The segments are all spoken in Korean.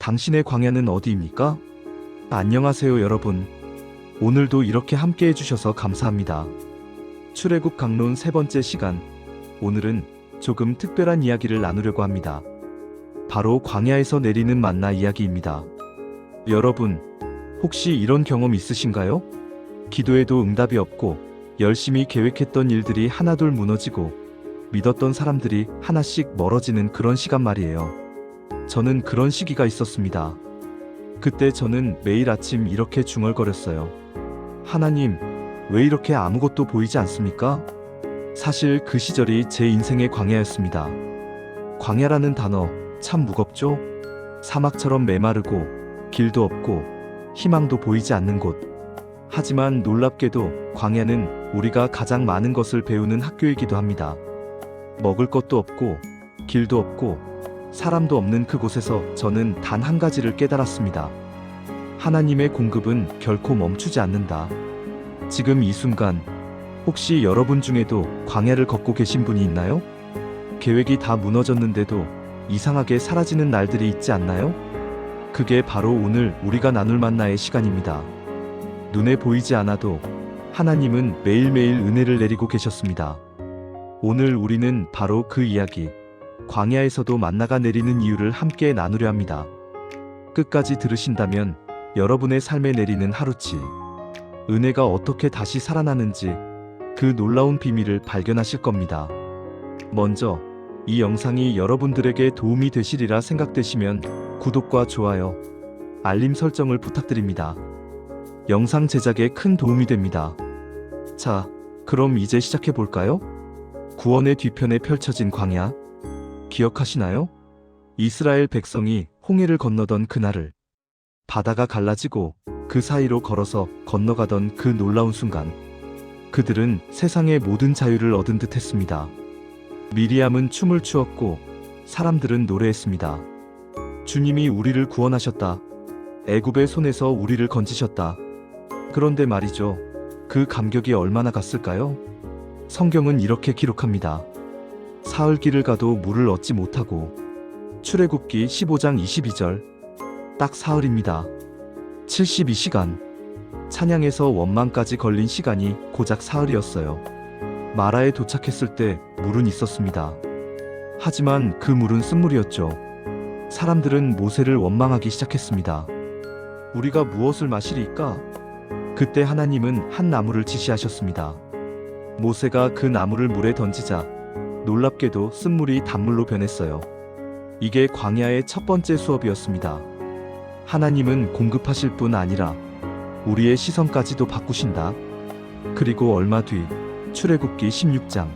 당신의 광야는 어디입니까? 안녕하세요, 여러분. 오늘도 이렇게 함께 해주셔서 감사합니다. 출애굽 강론 세 번째 시간. 오늘은 조금 특별한 이야기를 나누려고 합니다. 바로 광야에서 내리는 만나 이야기입니다. 여러분, 혹시 이런 경험 있으신가요? 기도에도 응답이 없고 열심히 계획했던 일들이 하나둘 무너지고 믿었던 사람들이 하나씩 멀어지는 그런 시간 말이에요. 저는 그런 시기가 있었습니다. 그때 저는 매일 아침 이렇게 중얼거렸어요. 하나님, 왜 이렇게 아무것도 보이지 않습니까? 사실 그 시절이 제 인생의 광야였습니다. 광야라는 단어 참 무겁죠? 사막처럼 메마르고 길도 없고 희망도 보이지 않는 곳. 하지만 놀랍게도 광야는 우리가 가장 많은 것을 배우는 학교이기도 합니다. 먹을 것도 없고 길도 없고 사람도 없는 그곳에서 저는 단 한 가지를 깨달았습니다. 하나님의 공급은 결코 멈추지 않는다. 지금 이 순간 혹시 여러분 중에도 광야를 걷고 계신 분이 있나요? 계획이 다 무너졌는데도 이상하게 사라지는 날들이 있지 않나요? 그게 바로 오늘 우리가 나눌 만나의 시간입니다. 눈에 보이지 않아도 하나님은 매일매일 은혜를 내리고 계셨습니다. 오늘 우리는 바로 그 이야기, 광야에서도 만나가 내리는 이유를 함께 나누려 합니다. 끝까지 들으신다면 여러분의 삶에 내리는 하루치, 은혜가 어떻게 다시 살아나는지 그 놀라운 비밀을 발견하실 겁니다. 먼저 이 영상이 여러분들에게 도움이 되시리라 생각되시면 구독과 좋아요, 알림 설정을 부탁드립니다. 영상 제작에 큰 도움이 됩니다. 자, 그럼 이제 시작해 볼까요? 구원의 뒤편에 펼쳐진 광야. 기억하시나요? 이스라엘 백성이 홍해를 건너던 그날을 바다가 갈라지고 그 사이로 걸어서 건너가던 그 놀라운 순간 그들은 세상의 모든 자유를 얻은 듯 했습니다. 미리암은 춤을 추었고 사람들은 노래했습니다. 주님이 우리를 구원하셨다. 애굽의 손에서 우리를 건지셨다. 그런데 말이죠. 그 감격이 얼마나 갔을까요? 성경은 이렇게 기록합니다. 사흘 길을 가도 물을 얻지 못하고 출애굽기 15장 22절 딱 사흘입니다. 72시간 찬양에서 원망까지 걸린 시간이 고작 사흘이었어요. 마라에 도착했을 때 물은 있었습니다. 하지만 그 물은 쓴물이었죠. 사람들은 모세를 원망하기 시작했습니다. 우리가 무엇을 마시리까? 그때 하나님은 한 나무를 지시하셨습니다. 모세가 그 나무를 물에 던지자 놀랍게도 쓴물이 단물로 변했어요. 이게 광야의 첫 번째 수업이었습니다. 하나님은 공급하실 뿐 아니라 우리의 시선까지도 바꾸신다. 그리고 얼마 뒤 출애굽기 16장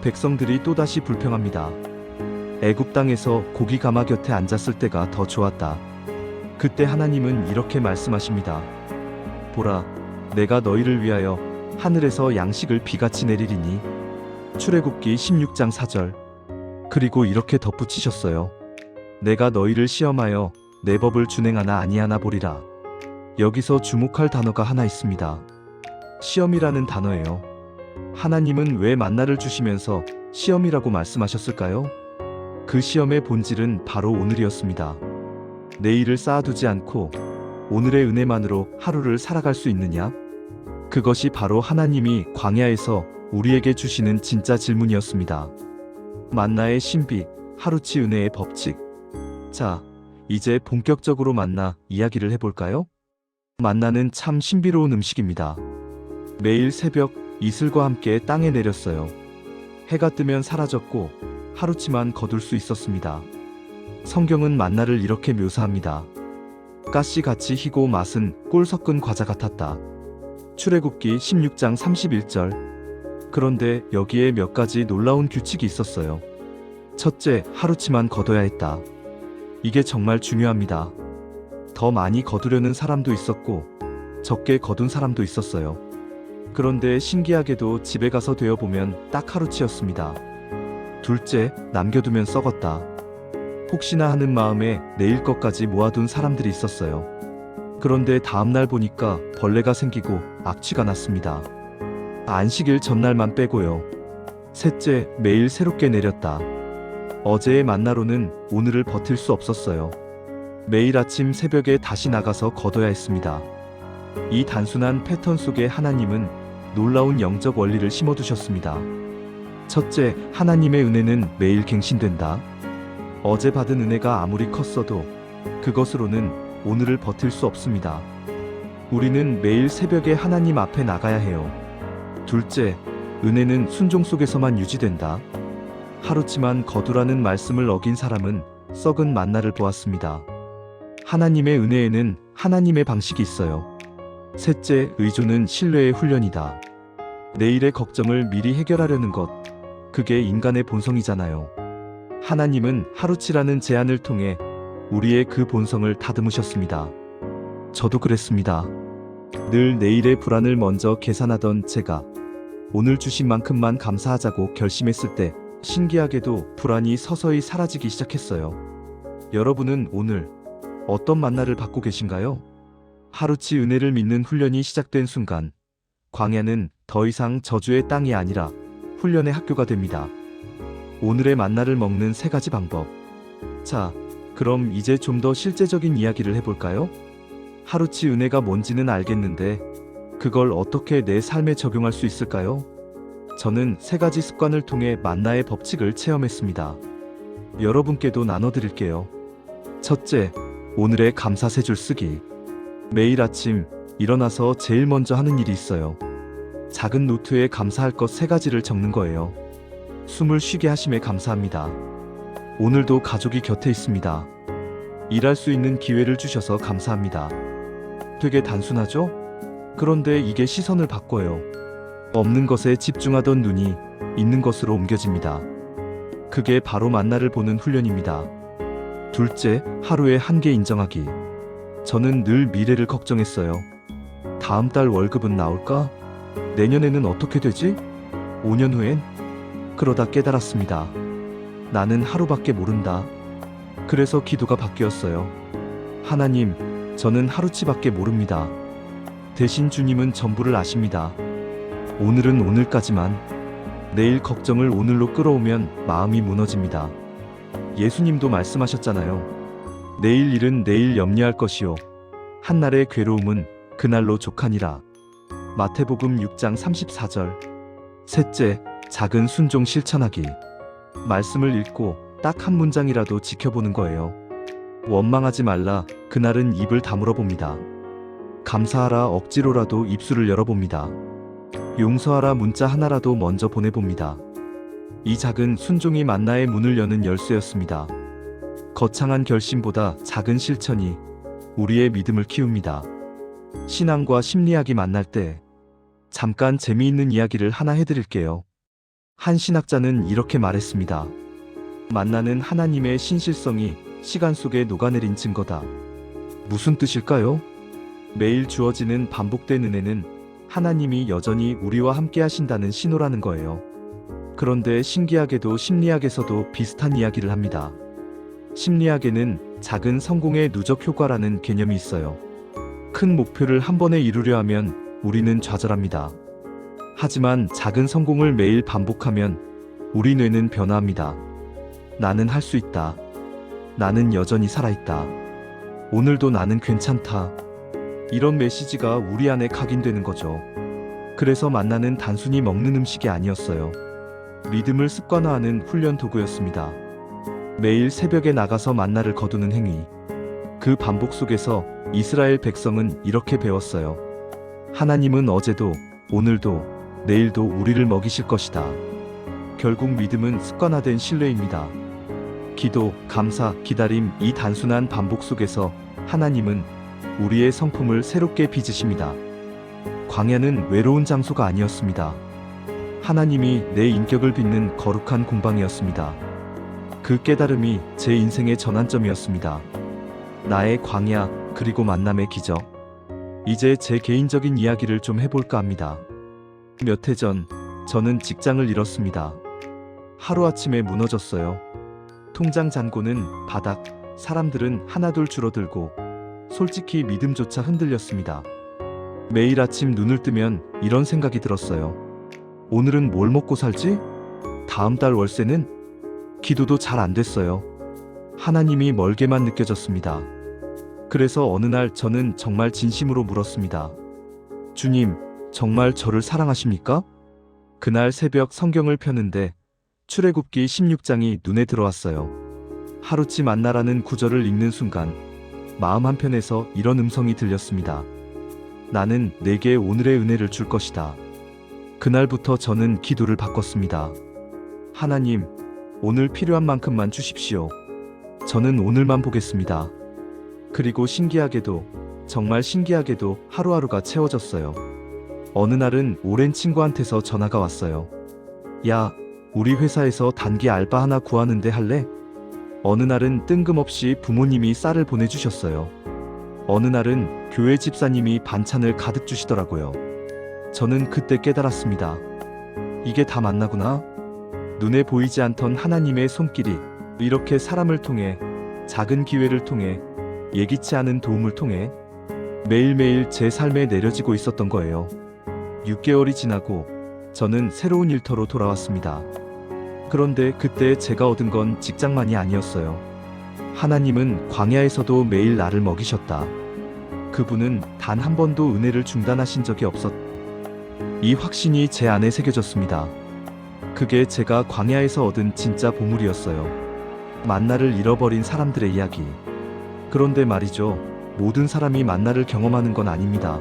백성들이 또다시 불평합니다. 애굽 땅에서 고기 가마 곁에 앉았을 때가 더 좋았다. 그때 하나님은 이렇게 말씀하십니다. 보라, 내가 너희를 위하여 하늘에서 양식을 비같이 내리리니. 출애굽기 16장 4절. 그리고 이렇게 덧붙이셨어요. 내가 너희를 시험하여 내 법을 준행하나 아니하나 보리라. 여기서 주목할 단어가 하나 있습니다. 시험이라는 단어예요. 하나님은 왜 만나를 주시면서 시험이라고 말씀하셨을까요? 그 시험의 본질은 바로 오늘이었습니다. 내일을 쌓아두지 않고 오늘의 은혜만으로 하루를 살아갈 수 있느냐? 그것이 바로 하나님이 광야에서 우리에게 주시는 진짜 질문이었습니다. 만나의 신비, 하루치 은혜의 법칙. 자, 이제 본격적으로 만나 이야기를 해볼까요? 만나는 참 신비로운 음식입니다. 매일 새벽 이슬과 함께 땅에 내렸어요. 해가 뜨면 사라졌고 하루치만 거둘 수 있었습니다. 성경은 만나를 이렇게 묘사합니다. 가시 같이 희고 맛은 꿀 섞은 과자 같았다. 출애굽기 16장 31절. 그런데 여기에 몇 가지 놀라운 규칙이 있었어요. 첫째, 하루치만 거둬야 했다. 이게 정말 중요합니다. 더 많이 거두려는 사람도 있었고, 적게 거둔 사람도 있었어요. 그런데 신기하게도 집에 가서 되어보면 딱 하루치였습니다. 둘째, 남겨두면 썩었다. 혹시나 하는 마음에 내일 것까지 모아둔 사람들이 있었어요. 그런데 다음날 보니까 벌레가 생기고 악취가 났습니다. 안식일 전날만 빼고요. 셋째, 매일 새롭게 내렸다. 어제의 만나로는 오늘을 버틸 수 없었어요. 매일 아침 새벽에 다시 나가서 걷어야 했습니다. 이 단순한 패턴 속에 하나님은 놀라운 영적 원리를 심어두셨습니다. 첫째, 하나님의 은혜는 매일 갱신된다. 어제 받은 은혜가 아무리 컸어도 그것으로는 오늘을 버틸 수 없습니다. 우리는 매일 새벽에 하나님 앞에 나가야 해요. 둘째, 은혜는 순종 속에서만 유지된다. 하루치만 거두라는 말씀을 어긴 사람은 썩은 만나를 보았습니다. 하나님의 은혜에는 하나님의 방식이 있어요. 셋째, 의존은 신뢰의 훈련이다. 내일의 걱정을 미리 해결하려는 것, 그게 인간의 본성이잖아요. 하나님은 하루치라는 제안을 통해 우리의 그 본성을 다듬으셨습니다. 저도 그랬습니다. 늘 내일의 불안을 먼저 계산하던 제가 오늘 주신 만큼만 감사하자고 결심했을 때 신기하게도 불안이 서서히 사라지기 시작했어요. 여러분은 오늘 어떤 만나를 받고 계신가요? 하루치 은혜를 믿는 훈련이 시작된 순간 광야는 더 이상 저주의 땅이 아니라 훈련의 학교가 됩니다. 오늘의 만나를 먹는 세 가지 방법. 자, 그럼 이제 좀 더 실제적인 이야기를 해볼까요? 하루치 은혜가 뭔지는 알겠는데 그걸 어떻게 내 삶에 적용할 수 있을까요? 저는 세 가지 습관을 통해 만나의 법칙을 체험했습니다. 여러분께도 나눠드릴게요. 첫째, 오늘의 감사 세 줄 쓰기. 매일 아침 일어나서 제일 먼저 하는 일이 있어요. 작은 노트에 감사할 것 세 가지를 적는 거예요. 숨을 쉬게 하심에 감사합니다. 오늘도 가족이 곁에 있습니다. 일할 수 있는 기회를 주셔서 감사합니다. 되게 단순하죠? 그런데 이게 시선을 바꿔요. 없는 것에 집중하던 눈이 있는 것으로 옮겨집니다. 그게 바로 만나를 보는 훈련입니다. 둘째, 하루에 한개 인정하기. 저는 늘 미래를 걱정했어요. 다음 달 월급은 나올까? 내년에는 어떻게 되지? 5년 후엔? 그러다 깨달았습니다. 나는 하루밖에 모른다. 그래서 기도가 바뀌었어요. 하나님, 저는 하루치밖에 모릅니다. 대신 주님은 전부를 아십니다. 오늘은 오늘까지만. 내일 걱정을 오늘로 끌어오면 마음이 무너집니다. 예수님도 말씀하셨잖아요. 내일 일은 내일 염려할 것이요. 한날의 괴로움은 그날로 족하니라. 마태복음 6장 34절. 셋째, 작은 순종 실천하기. 말씀을 읽고 딱 한 문장이라도 지켜보는 거예요. 원망하지 말라. 그날은 입을 다물어 봅니다. 감사하라 억지로라도 입술을 열어봅니다. 용서하라 문자 하나라도 먼저 보내봅니다. 이 작은 순종이 만나의 문을 여는 열쇠였습니다. 거창한 결심보다 작은 실천이 우리의 믿음을 키웁니다. 신앙과 심리학이 만날 때 잠깐 재미있는 이야기를 하나 해드릴게요. 한 신학자는 이렇게 말했습니다. 만나는 하나님의 신실성이 시간 속에 녹아내린 증거다. 무슨 뜻일까요? 매일 주어지는 반복된 은혜는 하나님이 여전히 우리와 함께 하신다는 신호라는 거예요. 그런데 신기하게도 심리학에서도 비슷한 이야기를 합니다. 심리학에는 작은 성공의 누적 효과라는 개념이 있어요. 큰 목표를 한 번에 이루려 하면 우리는 좌절합니다. 하지만 작은 성공을 매일 반복하면 우리 뇌는 변화합니다. 나는 할 수 있다. 나는 여전히 살아있다. 오늘도 나는 괜찮다. 이런 메시지가 우리 안에 각인되는 거죠. 그래서 만나는 단순히 먹는 음식이 아니었어요. 믿음을 습관화하는 훈련 도구였습니다. 매일 새벽에 나가서 만나를 거두는 행위. 그 반복 속에서 이스라엘 백성은 이렇게 배웠어요. 하나님은 어제도, 오늘도, 내일도 우리를 먹이실 것이다. 결국 믿음은 습관화된 신뢰입니다. 기도, 감사, 기다림 이 단순한 반복 속에서 하나님은 우리의 성품을 새롭게 빚으십니다. 광야는 외로운 장소가 아니었습니다. 하나님이 내 인격을 빚는 거룩한 공방이었습니다. 그 깨달음이 제 인생의 전환점이었습니다. 나의 광야, 그리고 만남의 기적. 이제 제 개인적인 이야기를 좀 해볼까 합니다. 몇 해 전, 저는 직장을 잃었습니다. 하루아침에 무너졌어요. 통장 잔고는 바닥, 사람들은 하나둘 줄어들고, 솔직히 믿음조차 흔들렸습니다. 매일 아침 눈을 뜨면 이런 생각이 들었어요. 오늘은 뭘 먹고 살지? 다음 달 월세는? 기도도 잘 안 됐어요. 하나님이 멀게만 느껴졌습니다. 그래서 어느 날 저는 정말 진심으로 물었습니다. 주님, 정말 저를 사랑하십니까? 그날 새벽 성경을 펴는데 출애굽기 16장이 눈에 들어왔어요. 하루치 만나라는 구절을 읽는 순간 마음 한편에서 이런 음성이 들렸습니다. 나는 내게 오늘의 은혜를 줄 것이다. 그날부터 저는 기도를 바꿨습니다. 하나님, 오늘 필요한 만큼만 주십시오. 저는 오늘만 보겠습니다. 그리고 신기하게도, 정말 신기하게도 하루하루가 채워졌어요. 어느 날은 오랜 친구한테서 전화가 왔어요. 야, 우리 회사에서 단기 알바 하나 구하는데 할래? 어느 날은 뜬금없이 부모님이 쌀을 보내주셨어요. 어느 날은 교회 집사님이 반찬을 가득 주시더라고요. 저는 그때 깨달았습니다. 이게 다 만나구나. 눈에 보이지 않던 하나님의 손길이 이렇게 사람을 통해 작은 기회를 통해 예기치 않은 도움을 통해 매일매일 제 삶에 내려지고 있었던 거예요. 6개월이 지나고 저는 새로운 일터로 돌아왔습니다. 그런데 그때 제가 얻은 건 직장만이 아니었어요. 하나님은 광야에서도 매일 나를 먹이셨다. 그분은 단 한 번도 은혜를 중단하신 적이 없었. 이 확신이 제 안에 새겨졌습니다. 그게 제가 광야에서 얻은 진짜 보물이었어요. 만나를 잃어버린 사람들의 이야기. 그런데 말이죠. 모든 사람이 만나를 경험하는 건 아닙니다.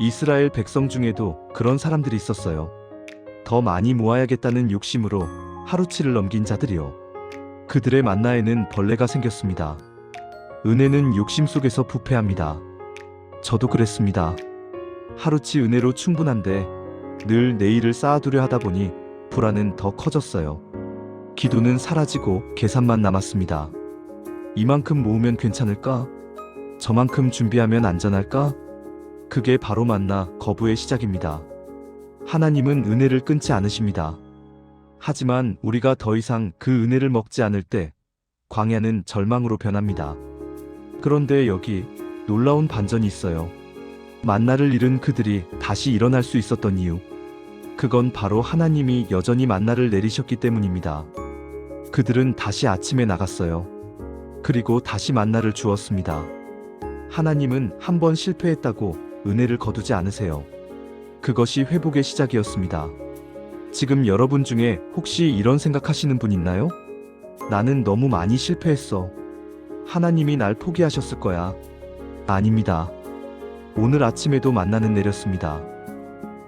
이스라엘 백성 중에도 그런 사람들이 있었어요. 더 많이 모아야겠다는 욕심으로 하루치를 넘긴 자들이요. 그들의 만나에는 벌레가 생겼습니다. 은혜는 욕심 속에서 부패합니다. 저도 그랬습니다. 하루치 은혜로 충분한데 늘 내일을 쌓아두려 하다 보니 불안은 더 커졌어요. 기도는 사라지고 계산만 남았습니다. 이만큼 모으면 괜찮을까? 저만큼 준비하면 안전할까? 그게 바로 만나 거부의 시작입니다. 하나님은 은혜를 끊지 않으십니다. 하지만 우리가 더 이상 그 은혜를 먹지 않을 때 광야는 절망으로 변합니다. 그런데 여기 놀라운 반전이 있어요. 만나를 잃은 그들이 다시 일어날 수 있었던 이유. 그건 바로 하나님이 여전히 만나를 내리셨기 때문입니다. 그들은 다시 아침에 나갔어요. 그리고 다시 만나를 주었습니다. 하나님은 한 번 실패했다고 은혜를 거두지 않으세요. 그것이 회복의 시작이었습니다. 지금 여러분 중에 혹시 이런 생각하시는 분 있나요? 나는 너무 많이 실패했어. 하나님이 날 포기하셨을 거야. 아닙니다. 오늘 아침에도 만나는 내렸습니다.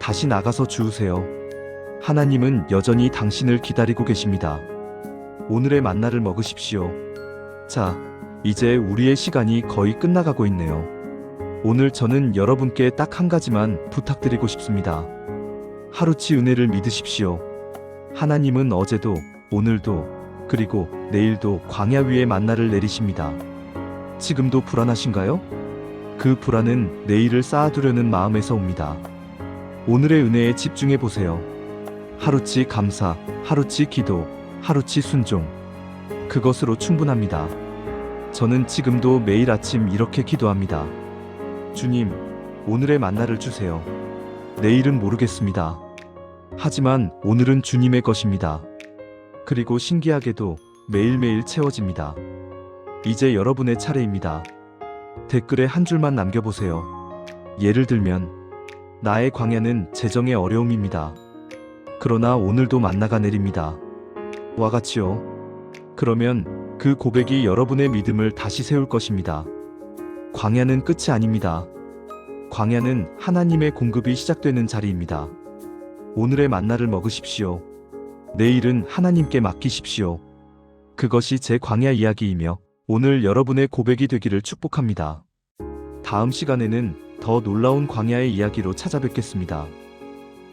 다시 나가서 주우세요. 하나님은 여전히 당신을 기다리고 계십니다. 오늘의 만나를 먹으십시오. 자, 이제 우리의 시간이 거의 끝나가고 있네요. 오늘 저는 여러분께 딱 한 가지만 부탁드리고 싶습니다. 하루치 은혜를 믿으십시오. 하나님은 어제도, 오늘도, 그리고 내일도 광야 위에 만나를 내리십니다. 지금도 불안하신가요? 그 불안은 내일을 쌓아두려는 마음에서 옵니다. 오늘의 은혜에 집중해 보세요. 하루치 감사, 하루치 기도, 하루치 순종. 그것으로 충분합니다. 저는 지금도 매일 아침 이렇게 기도합니다. 주님, 오늘의 만나를 주세요. 내일은 모르겠습니다. 하지만 오늘은 주님의 것입니다. 그리고 신기하게도 매일매일 채워집니다. 이제 여러분의 차례입니다. 댓글에 한 줄만 남겨보세요. 예를 들면, 나의 광야는 재정의 어려움입니다. 그러나 오늘도 만나가 내립니다. 와 같이요. 그러면 그 고백이 여러분의 믿음을 다시 세울 것입니다. 광야는 끝이 아닙니다. 광야는 하나님의 공급이 시작되는 자리입니다. 오늘의 만나를 먹으십시오. 내일은 하나님께 맡기십시오. 그것이 제 광야 이야기이며 오늘 여러분의 고백이 되기를 축복합니다. 다음 시간에는 더 놀라운 광야의 이야기로 찾아뵙겠습니다.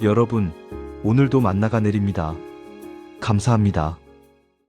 여러분, 오늘도 만나가 내립니다. 감사합니다.